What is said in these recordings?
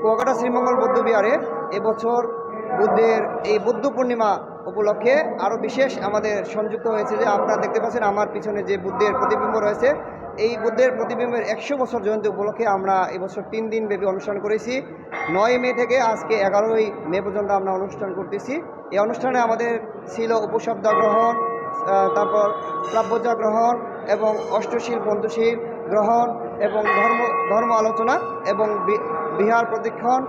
কুয়াকাটা শ্রীমঙ্গল বৌদ্ধ বিহারে এবছর বুদ্ধের এই বুদ্ধ পূর্ণিমা উপলক্ষে আরও বিশেষ আমাদের সংযুক্ত হয়েছে যে আপনারা দেখতে পাচ্ছেন আমার পিছনে যে বুদ্ধের প্রতিবিম্ব রয়েছে, এই বুদ্ধের প্রতিবিম্বের একশো বছর জয়ন্তী উপলক্ষে আমরা এবছর তিন দিন ব্যাপী অনুষ্ঠান করেছি। নয় মে থেকে আজকে এগারোই মে পর্যন্ত আমরা অনুষ্ঠান করতেছি। এই অনুষ্ঠানে আমাদের ছিল উপশব্দ গ্রহণ তারপর প্রাপ্যজা গ্রহণ এবং অষ্টশীল পঞ্চশীল গ্রহণ এবং ধর্ম ধর্ম আলোচনা এবং বিহার প্রদক্ষিণ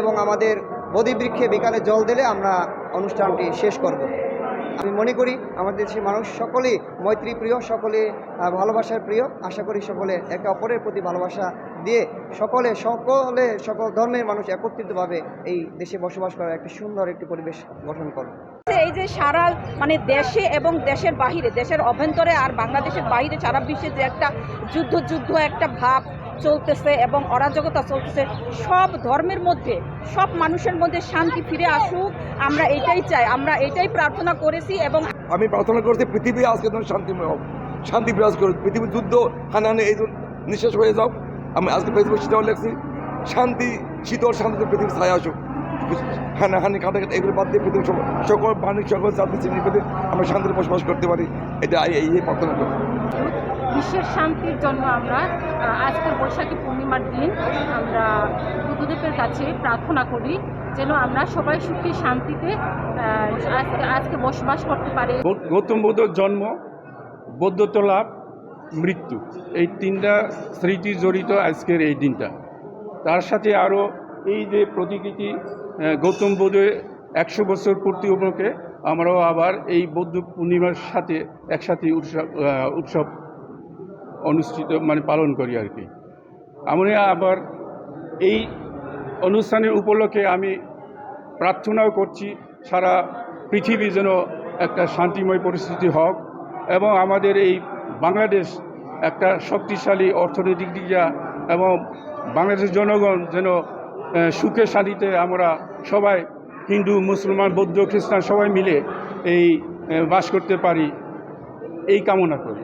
এবং আমাদের বোধিবৃক্ষে বিকালে জল দিলে আমরা অনুষ্ঠানটি শেষ করব। আমি মনে করি আমাদের দেশের মানুষ সকলেই মৈত্রী প্রিয় সকলে ভালোবাসার প্রিয়। আশা করি সকলে একে অপরের প্রতি ভালোবাসা দিয়ে সকলে সকলে, সকল ধর্মের মানুষ একত্রিতভাবে এই দেশে বসবাস করার একটি সুন্দর একটি পরিবেশ গঠন করবে এই যে সারা মানে দেশে এবং দেশের বাহিরে, দেশের অভ্যন্তরে আর বাংলাদেশের বাইরে সারা বিশ্বে যে একটা যুদ্ধ যুদ্ধ একটা ভাব চলতেছে এবং অরাজকতা চলতেছে। সব ধর্মের মধ্যে, সব মানুষের মধ্যে শান্তি ফিরে আসুক। আমরা এটাই চাই, আমরা এটাই প্রার্থনা করেছি এবং আমি প্রার্থনা করছি পৃথিবী আজকে যেন শান্তিময় হোক, শান্তি বিরাজ করুক। পৃথিবীর যুদ্ধ, হানাহানি, এই নিঃশেষ হয়ে যাও আমি আজকে ফেসবুক সেটাও লিখছি, শান্তি, শীতল শান্তিতে পৃথিবীর ছায়া আসুক। হানাহানি কাটা কাটা এগুলো বাদ দিয়ে পৃথিবীর সকল প্রাণী সকল জাতি শ্রেণি পেতে আমরা শান্তিতে বসবাস করতে পারি। এটা এই প্রার্থনা করি বিশ্বের শান্তির জন্য আমরা আজকের বৈশাখী পূর্ণিমার দিন আমরা বুদ্ধদেবের কাছে প্রার্থনা করি, যেন আমরা সবাই সুখী শান্তিতে আজকে আজকে বসবাস করতে পারি। গৌতম বুদ্ধর জন্ম বৌদ্ধত্ব মৃত্যু। এই তিনটা স্মৃতি জড়িত আজকের এই দিনটা। তার সাথে আরও এই যে প্রতিকৃতি গৌতম বুদ্ধের একশো বছর পূর্তি উপলক্ষে আমরাও আবার এই বৌদ্ধ পূর্ণিমার সাথে একসাথে উৎসব উৎসব অনুষ্ঠিত মানে পালন করি আর কি। আমরা আবার এই অনুষ্ঠানের উপলক্ষে আমি প্রার্থনাও করছি, সারা পৃথিবী যেন একটা শান্তিময় পরিস্থিতি হোক এবং আমাদের এই বাংলাদেশ একটা শক্তিশালী অর্থনৈতিক দিক দিয়া এবং বাংলাদেশের জনগণ যেন সুখে শান্তিতে আমরা সবাই, হিন্দু, মুসলমান, বৌদ্ধ, খ্রিস্টান সবাই মিলে এই বাস করতে পারি, এই কামনা করি।